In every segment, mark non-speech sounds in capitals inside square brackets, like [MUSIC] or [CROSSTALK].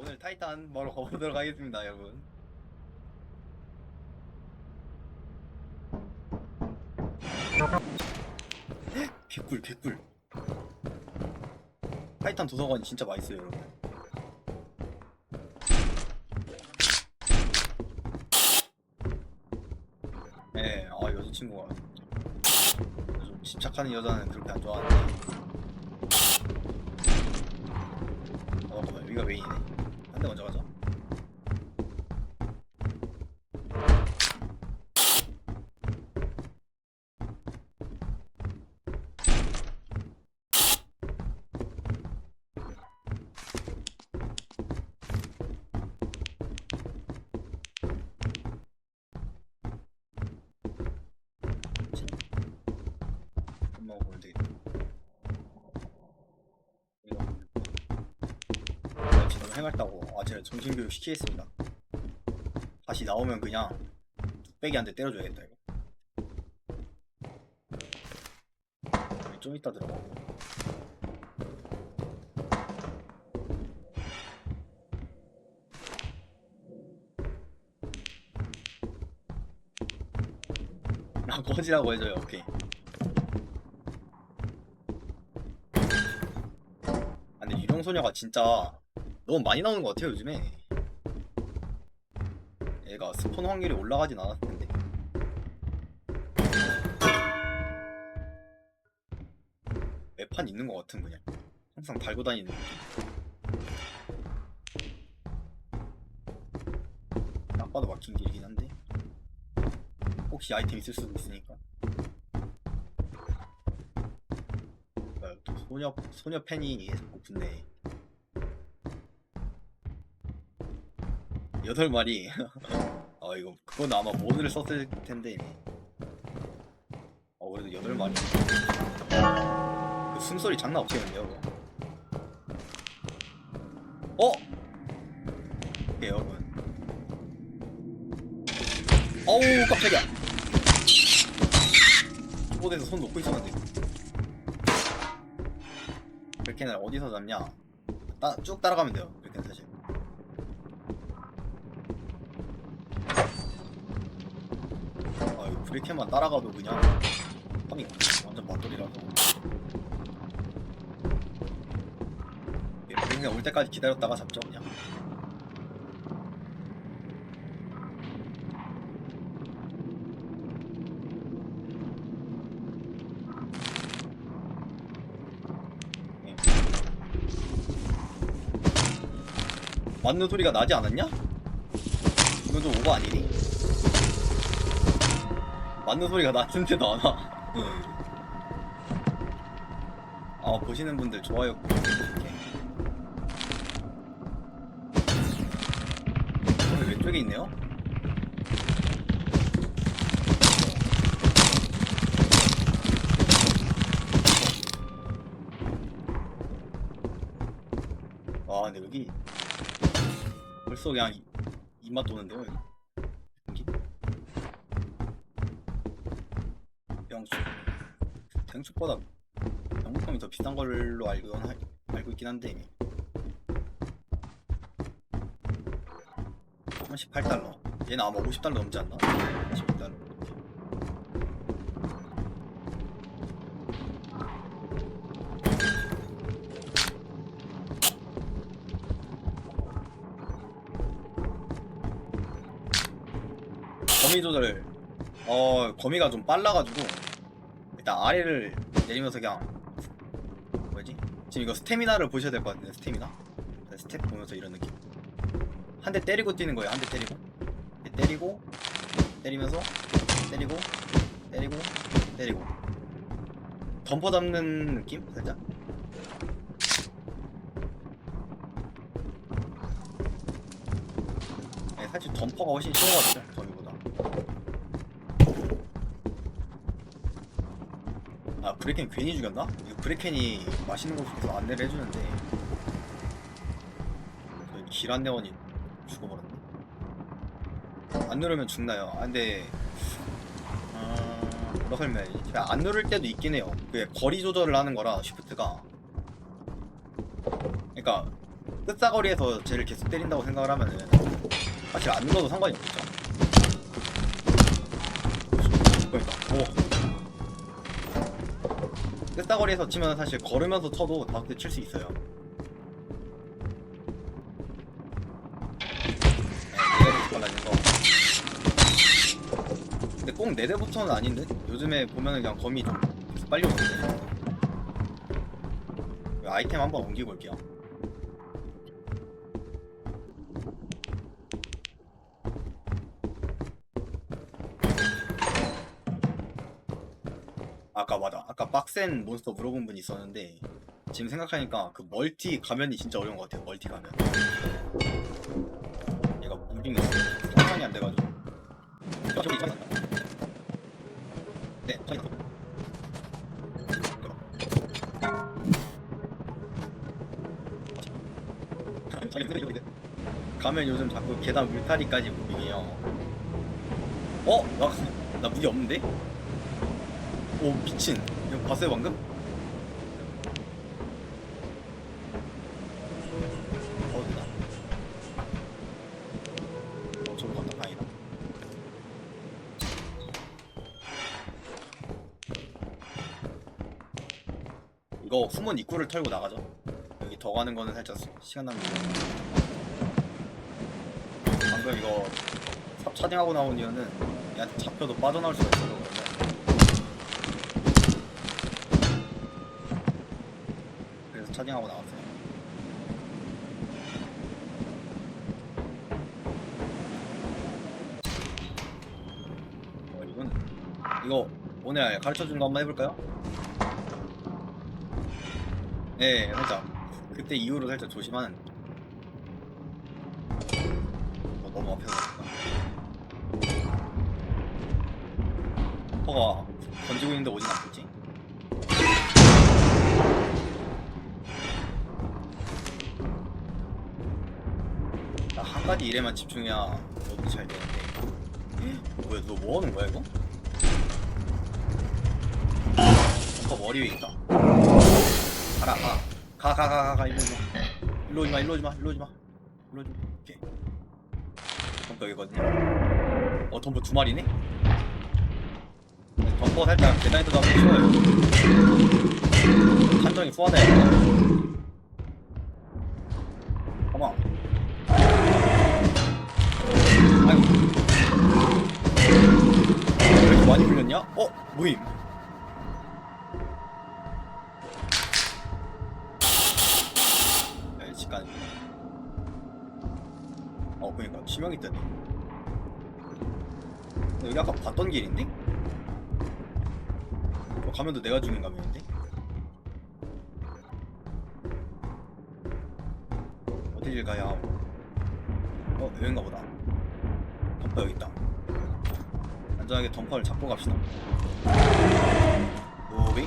오늘 타이탄 먹으러 가보도록 하겠습니다, 여러분. 개꿀, 개꿀. 타이탄 도서관이 진짜 맛있어요, 여러분. 네, 아 여자친구가 좀 집착하는 여자는 그렇게 안 좋아하는데 어 여기가 메인이네 한대 먼저 가자 엄마가 보면 되겠다 이거 해맑다고. 아제를 정신교육 시키겠습니다. 다시 나오면 그냥 뚝배기 한대 때려줘야겠다 이거. 좀 이따 들어가고 나 꺼지라고 해줘요 오케이. 아, 근데 유령소녀가 진짜 너무 많이 나오는 것 같아요 요즘에. 얘가 스폰 확률이 올라가진 않았을 텐데. 매판 있는 것 같은 그냥. 항상 달고 다니는 딱 봐도 막힌 길이긴 한데. 혹시 아이템 있을 수도 있으니까. 또 소녀 소녀 팬이 자꾸 붙네. 여덟 마리. 아 [LAUGHS] 이거 그건 아마 모드를 썼을 텐데. 어 그래도 여덟 마리. 그 숨소리 장난 없겠는데요? 어? 예 여러분. 어우 깜짝이야. 키보드에서 손 놓고 있었는데. 브레켄을 어디서 잡냐? 따, 쭉 따라가면 돼요. 브레켄 사실. 브레켄만 따라가도 그냥 함이 완전 맞돌이라서. 예, 브레켄 올 때까지 기다렸다가 잡죠, 그냥. 예. 맞는 소리가 나지 않았냐? 이건 좀 오버 아니니? 맞는 소리가 났는데도 안 와. 아 보시는 분들 좋아요 이렇게. 오늘 왼쪽에 있네요? 와 근데 여기 벌써 그냥 이- 입맛 도는데요 여기 탱축보다 병목감이 더 비싼 걸로 알고, 하- 알고 있긴 한데 38달러. 얘는 아마 50달러 넘지 않나? 16달러. 거미 조절. 어 거미가 좀 빨라가지고 일단 아래를 내리면서 그냥 뭐지? 지금 이거 스태미나를 보셔야 될 것 같은데 스태미나? 스텝 보면서 이런 느낌. 한 대 때리고 뛰는 거예요 한 대 때리고. 한대 때리고 때리면서 때리고 때리고 때리고. 덤퍼 잡는 느낌? 살짝? 네, 사실 덤퍼가 훨씬 쉬워가지고 거 아 브레켄 괜히 죽였나? 이거 브레켄이 맛있는 곳에서 안내를 해주는데 길 안내원이 죽어버렸네 안 누르면 죽나요? 아 근데 어... 뭐라 설명해야지 안 누를 때도 있긴 해요 그게 거리 조절을 하는 거라 쉬프트가 그러니까 끝사거리에서 쟤를 계속 때린다고 생각을 하면은 사실 안 눌러도 상관이 없죠. 그러니까 오. 끝사거리에서 치면 사실 걸으면서 쳐도 다크대 칠수 있어요. 근데 꼭 네대부터는 아닌데 요즘에 보면은 그냥 검이 좀 빨리 오는데 아이템 한번 옮기고 올게요. 빡센 몬스터 물어본 분 있었는데 지금 생각하니까 그 멀티 가면이 진짜 어려운 것 같아요. 멀티 가면. 얘가 무빙이 상상이 안 돼가지고. 네, 저기. 가면 요즘 자꾸 계단 울타리까지 무빙해요. 어? 나, 나 무기 없는데? 오 미친. 이거 봤어요 방금? 어 됐다? 어 저로 갔다 다행이다. 이거 숨은 입구를 털고 나가죠. 여기 더 가는 거는 살짝 시- 시간 낭비 방금 이거 삽 차징하고 나온 이유는 얘한테 잡혀도 빠져나올 수가 있어서 차징하고 나왔어요. 어, 이건 이거 오늘 가르쳐 준거 한번 해볼까요? 네, 살짝 그때 이후로 살짝 조심하는. 가지 일에만 집중해야 너도 잘 되는데. 헉, 뭐야, 너 뭐 하는 거야, 이거? 벙커 머리 위에 있다. 가라, 가. 가, 가, 가, 가, 가, 일로 오지 마. 일로 오지 마, 일로 오지 마, 일로 오지 마. 일로 오지 마. 오케이. 덤퍼 여기거든요. 어, 덤퍼 두 마리네? 덤퍼 살짝 계단에서 잡으면 쉬워요. 판정이 후하다, 야. 어 아이고. 왜 이렇게 많이 풀렸냐? 어? 모임. 네, 직관. 어, 그니까, 치명이 뜨네. 여기 아까 봤던 길인데? 어, 가면도 내가 죽인 가면인데? 어디를 가야 하고. 어, 여긴가 보다. 덤퍼 여기 있다. 안전하게 덤퍼를 잡고 갑시다. 무빙.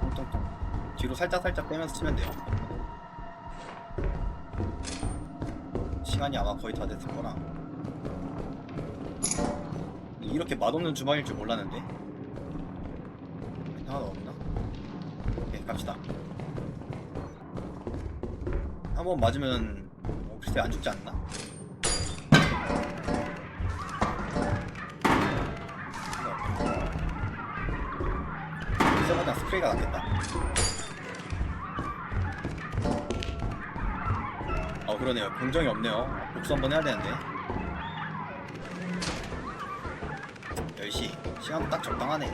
똥똥똥. 뒤로 살짝 살짝 빼면서 치면 돼요. 시간이 아마 거의 다 됐을 거라. 이렇게 맛없는 주방일 줄 몰랐는데. 한번 맞으면 어, 글쎄 안 죽지 않나? 글쎄보다 스프레이가 낫겠다. 어 그러네요. 공정이 없네요. 복수 한번 해야 되는데. 10시. 시간 딱 적당하네.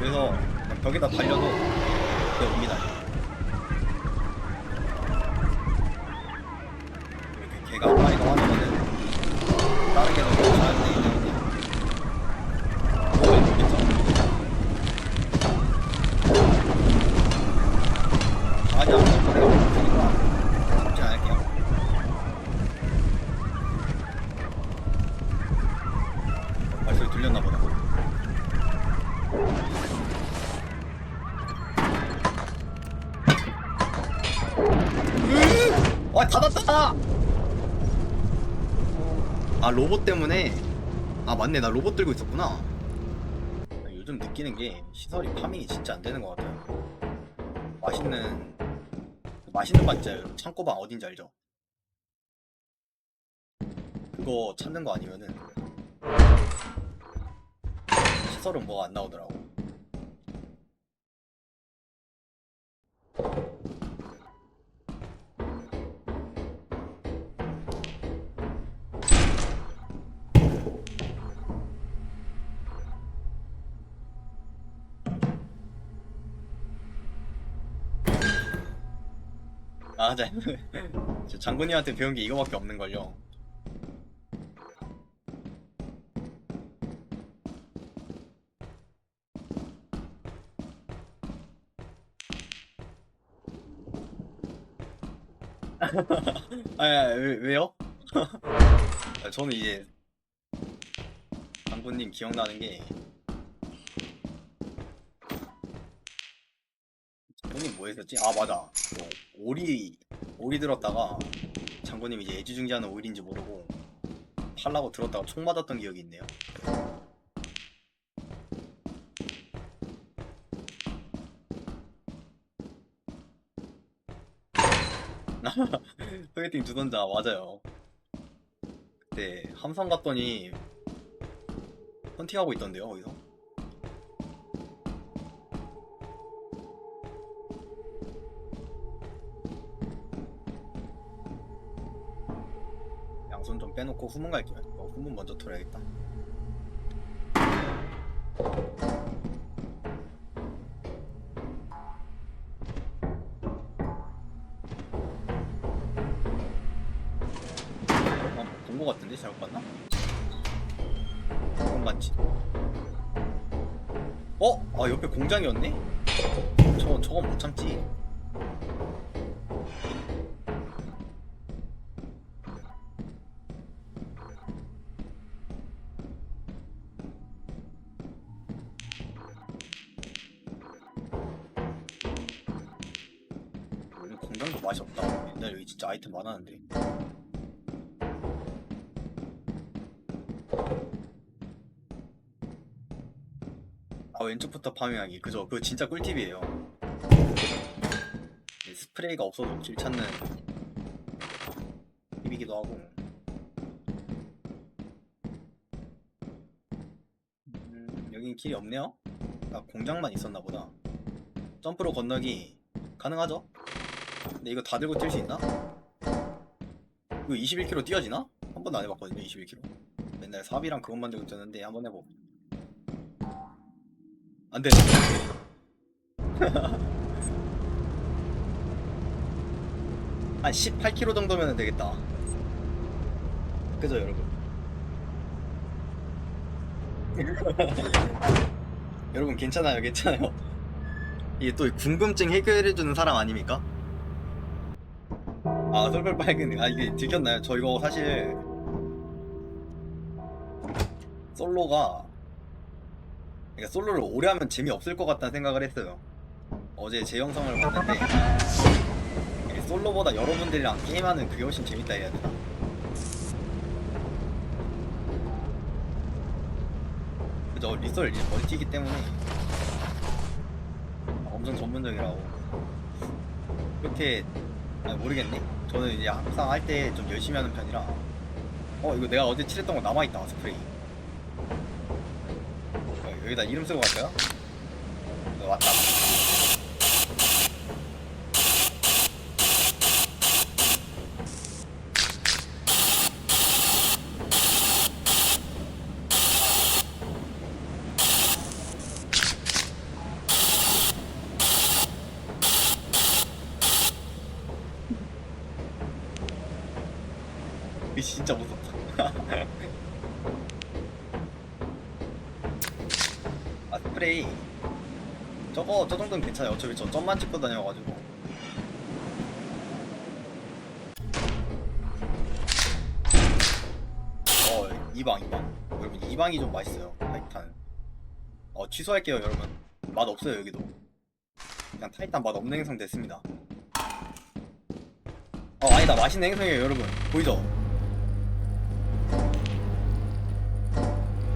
그래서 벽에다 달려도 그게 옵니다. 이렇게 걔가 파이가 화나면은 다른 개도 괜찮은데 이제 뭐가 있겠죠? 아니 아무튼 내가 없으니까 잡진 않을게요. 발소리 들렸나 보 아 로봇 때문에? 아 맞네. 나 로봇 들고 있었구나. 아, 요즘 느끼는 게 시설이 파밍이 진짜 안 되는 것 같아요. 맛있는 맛있는 방 있잖아요. 창고방 어딘지 알죠? 그거 찾는 거 아니면은 시설은 뭐가 안 나오더라고 아, 자, [LAUGHS] 저 장군님한테 배운 게 이거밖에 없는걸요. [LAUGHS] 아, 왜, 왜요? [LAUGHS] 아, 저는 이제 장군님 기억나는 게 했었지? 아 맞아. 그 오리 오리 들었다가 장군님 이제 애지중지하는 오리인지 모르고 팔라고 들었다가 총 맞았던 기억이 있네요. [LAUGHS] 소개팅 두던자 맞아요. 그때 함성 갔더니 헌팅하고 있던데요 거기서 빼놓고 후문 갈게요 어, 후문 먼저 털어야겠다 어, 본거 같은데 잘못 봤나? 그건 맞지 어? 아 옆에 공장이었네? 공장도 맛이 없다. 옛날에 여기 진짜 아이템 많았는데. 아 왼쪽부터 파밍하기. 그죠? 그거 진짜 꿀팁이에요. 이 스프레이가 없어도 길 찾는 팁이기도 하고. 음, 여긴 길이 없네요? 아 공장만 있었나 보다. 점프로 건너기 가능하죠? 근데 이거 다 들고 뛸 수 있나? 이거 21km 뛰어지나? 한 번도 안 해봤거든요 21km 맨날 삽이랑 그것만 들고 뛰었는데 한번 해보 안 되네. [LAUGHS] 한 18km 정도면 되겠다. 그죠, 여러분? [LAUGHS] 여러분, 괜찮아요, 괜찮아요. 이게 또 궁금증 해결해주는 사람 아닙니까? 아, 솔벌 빨근. 아, 이게 들켰나요? 저 이거 사실. 솔로가 그러니까 솔로를 오래 하면 재미없을 것 같다는 생각을 했어요. 어제 제 영상을 봤는데 솔로보다 여러분들이랑 게임하는 그게 훨씬 재밌다 해야 되나? 그죠? 리썰 이제 멀티기 때문에 엄청 전문적이라고 그렇게 아니, 모르겠네. 저는 이제 항상 할 때 좀 열심히 하는 편이라 어 이거 내가 어제 칠했던 거 남아있다 스프레이 어, 여기다 이름 쓰고 갈까요? 어, 왔다. 이 진짜 무섭다. 아 스프레이 저거 저 정도는 괜찮아요 어차피 저 점만 찍고 다녀가지고. 어 이방 이방. 여러분 이방이 좀 맛있어요. 타이탄. 어 취소할게요 여러분. 맛 없어요 여기도. 그냥 타이탄 맛 없는 행성 됐습니다. 어 아니다. 맛있는 행성이에요 여러분. 보이죠?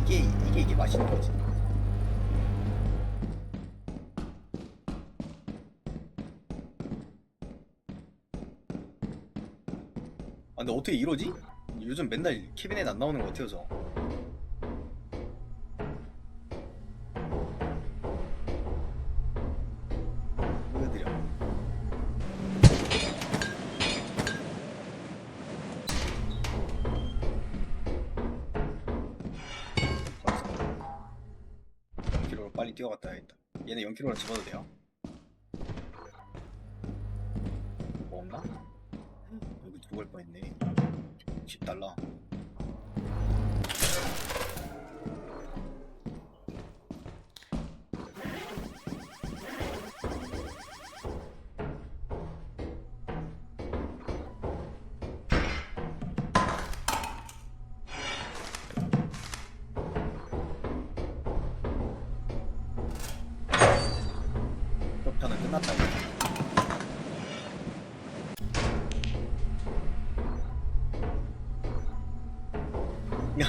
이게 이게 이게 맛있는 거지 근데 어떻게 이러지? 요즘 맨날 캐비넷 안 나오는 거 같아요 저 보여드려 걸었어. 0km로 빨리 뛰어갔다 야겠다 얘네 0km로 집어도 돼요? 들어갈 뻔했네. 10달러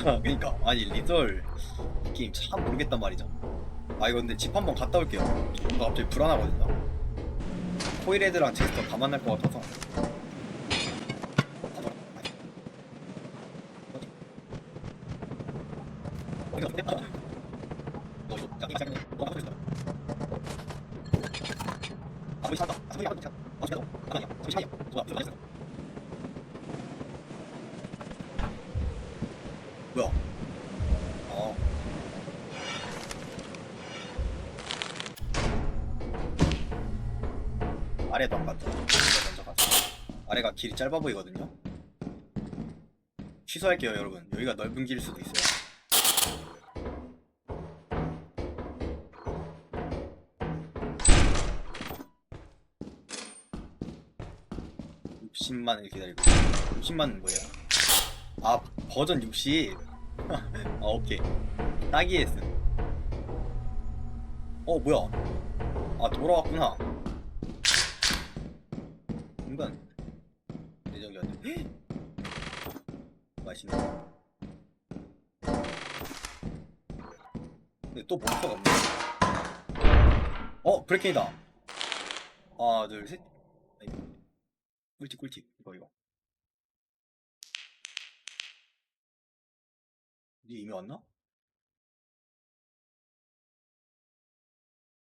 야 [LAUGHS] 그니까. 아니 리덜. 이 게임 참 모르겠단 말이죠. 아 이거 근데 집 한번 갔다 올게요. 뭔가 갑자기 불안하거든요. 코일헤드랑 제스터 다 만날 것 같아서 짧아 보이거든요. 취소할게요, 여러분. 여기가 넓은 길일 수도 있어요. (60만을) 기다리고 60만은 뭐예요? 아 버전 60? [LAUGHS] 아 오케이 딱이에스 어 뭐야 아 돌아왔구나 순간 예정이었네 맛있네 근데 또 몬스터가 없네 어 브레이킹이다. 하나 둘셋. 꿀팁 꿀팁. 이거 이거. 니 이미 왔나?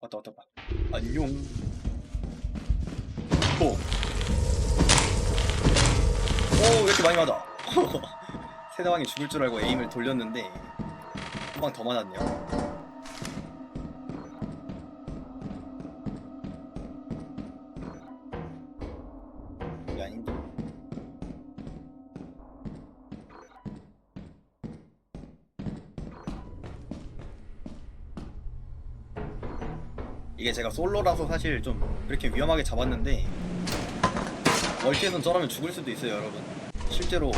왔다 왔다 왔다. 안녕. 오! 오, 왜 이렇게 많이 맞아? [LAUGHS] 세대왕이 죽을 줄 알고 에임을 돌렸는데 한 방 더 맞았네요 제가 솔로라서 사실 좀 이렇게 위험하게 잡았는데 멀티에선 저러면 죽을 수도 있어요 여러분. 실제로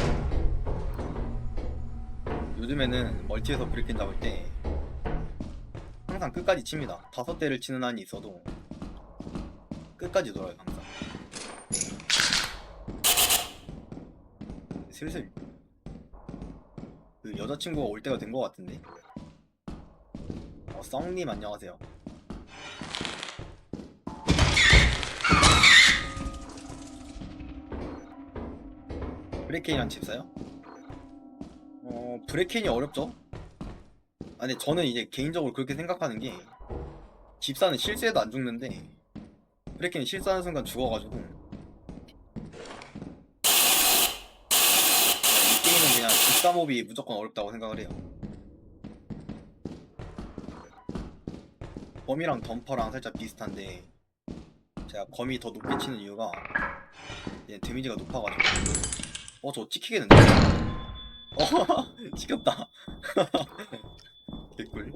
요즘에는 멀티에서 브리킨 잡을 때 항상 끝까지 칩니다. 다섯 대를 치는 한이 있어도 끝까지 돌아요 항상. 슬슬 그 여자친구가 올 때가 된 것 같은데. 어 썽님 안녕하세요 브레이켄이랑 집사요? 어, 브레이켄이 어렵죠? 아, 근데 저는 이제 개인적으로 그렇게 생각하는 게 집사는 실수해도 안 죽는데 브레이켄이 실수하는 순간 죽어가지고 이 게임은 그냥 집사 몹이 무조건 어렵다고 생각을 해요. 범이랑 덤퍼랑 살짝 비슷한데 제가 검이 더 높게 치는 이유가 얘 데미지가 높아가지고 어 저 찍히겠는데? 어 [LAUGHS] 찍혔다. [LAUGHS] 개꿀.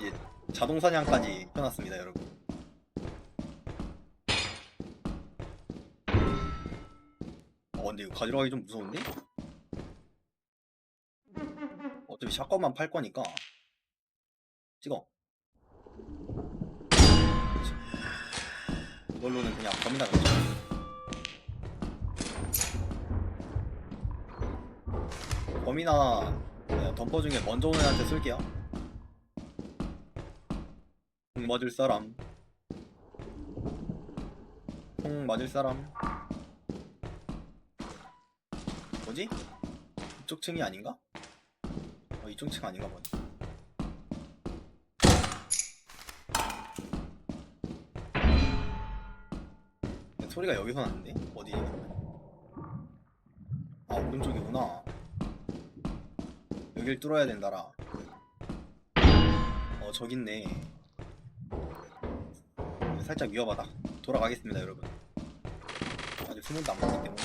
예 자동 사냥까지 펴놨습니다 여러분. 어 근데 이거 가지러 가기 좀 무서운데? 어차피 샷건만 팔 거니까. 찍어. 이걸로는 그냥 범이나 그렇 범이나 네, 덤퍼 중에 먼저 오는 애한테 쓸게요. 공 맞을 사람. 공 맞을 사람. 뭐지? 이쪽 층이 아닌가? 어, 이쪽 층 아닌가 보네. 소리가 여기서 나는데? 어디? 아 오른쪽이구나. 여길 뚫어야 된다라. 어 저기 있네. 살짝 위험하다. 돌아가겠습니다 여러분. 아직 수문도 안 봤기 때문에.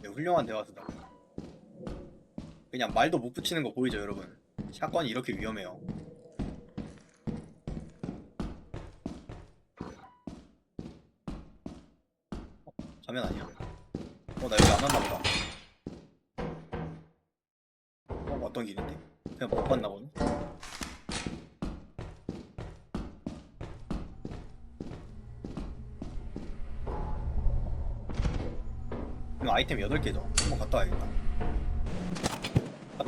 네, 훌륭한 대화수다. 그냥 말도 못 붙이는 거 보이죠 여러분? 샷건이 이렇게 위험해요. 가면 아니야. 어, 나 여기 안 왔나 보다. 아이템 8개죠. 한번 갔다 와야겠다. 아.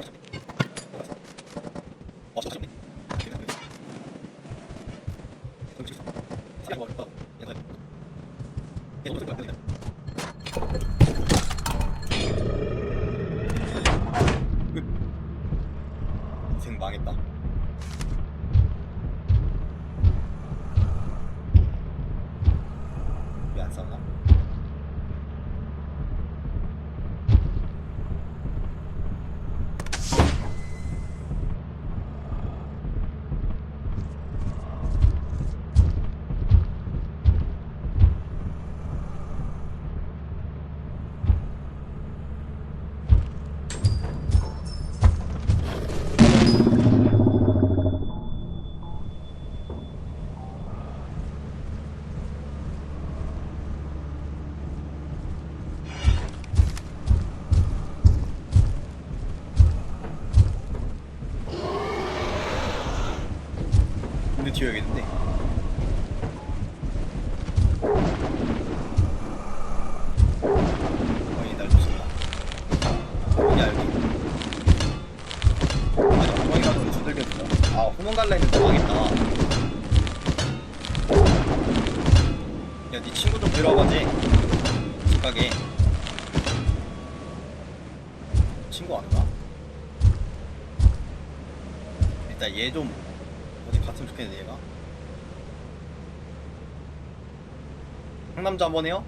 상남자 한번 해요?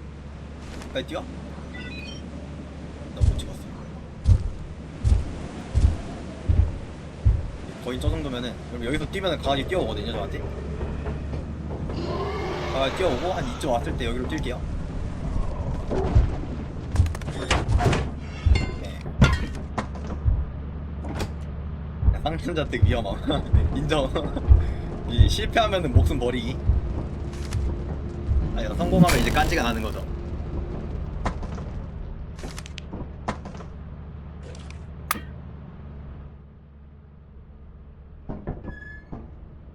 빨리 뛰어? 나 못 찍었어 거의 저 정도면은 그럼 여기서 뛰면은 강아지 뛰어오거든요 저한테 강아지 뛰어오고 한 이쯤 왔을 때 여기로 뛸게요 네. 상남자 득 위험함 [LAUGHS] 인정 [LAUGHS] 이 실패하면은 목숨 버리기 아니 성공하면 이제 깐지가 나는 거죠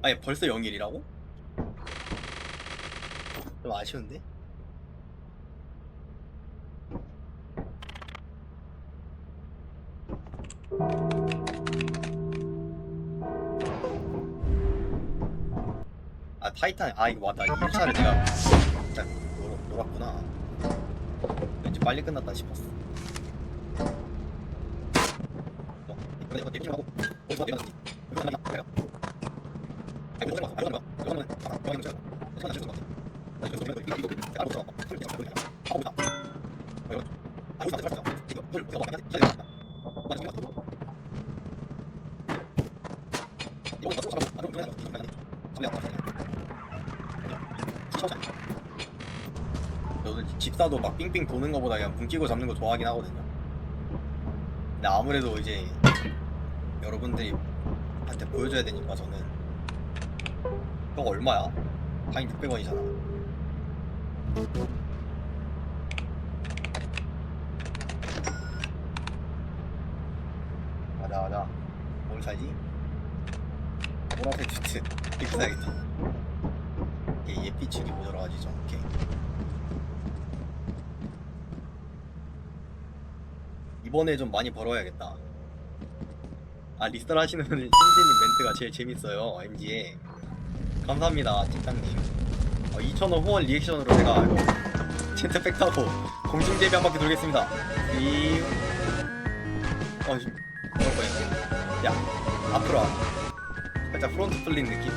아니 벌써 0일이라고? 좀 아쉬운데? 아 타이탄 아 이거 맞다 1차를 내가 진짜 놀, 놀았구나. 왠지 빨리 끝났다 싶었어. 어, 이거 이거 이거 하고 어디서 내가 났지? 이거 하나 그래요? 아니 이거 하는 거야 이거 하는 거야 이거 하는 거야 이거 하는 거야 이거 하는 거야 나 이거 이거 이거 이거 이거 알고 있어 소리 내가 소리 내가 하고 있다 이거 아 이거 맞아 맞아 이거 소리 이거 먹어야 돼 소리 내가 맞아 맞아 이거 맞아 맞아 맞아 이거 맞아 소리 안 맞아 저는 삥삥 도는 거보다 그냥 붕 끼고 잡는 거 좋아하긴 하거든요. 근데 아무래도 이제 여러분들이 한테 보여줘야 되니까 저는 저거 얼마야? 파인 600원이잖아. 가자 가자. 뭘 사지? 보라색 슈트 이렇게 사야겠다. 이번에 좀 많이 벌어야겠다. 아 리스터 하시는 신디님 멘트가 제일 재밌어요 MG에. 감사합니다 팀장님. 어, 2,000원 후원 리액션으로 제가 이거 젠트팩 타고 공중제비 한 바퀴 돌겠습니다. 이... 어 거야 야 앞으로 와. 살짝 프론트 플린 느낌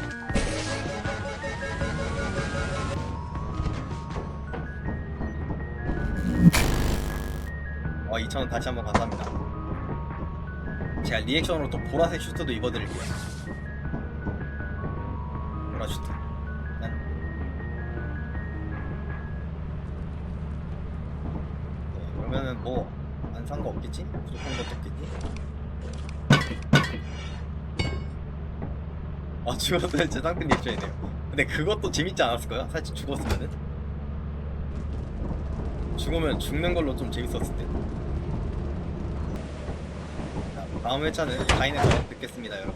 어 2,000원 다시 한번 감사합니다. 제가 리액션으로 또 보라색 슈트도 입어드릴게요. 보라 슈트. 난 네, 그러면은 뭐 안 산 거 없겠지? 부족한 것도 없겠지? 아 죽었으면 제 상품 리액션이네요. 근데 그것도 재밌지 않았을까요? 살짝 죽었으면은? 죽으면 죽는 걸로 좀 재밌었을 때. 자, 다음 회차는 가인에서 뵙겠습니다 여러분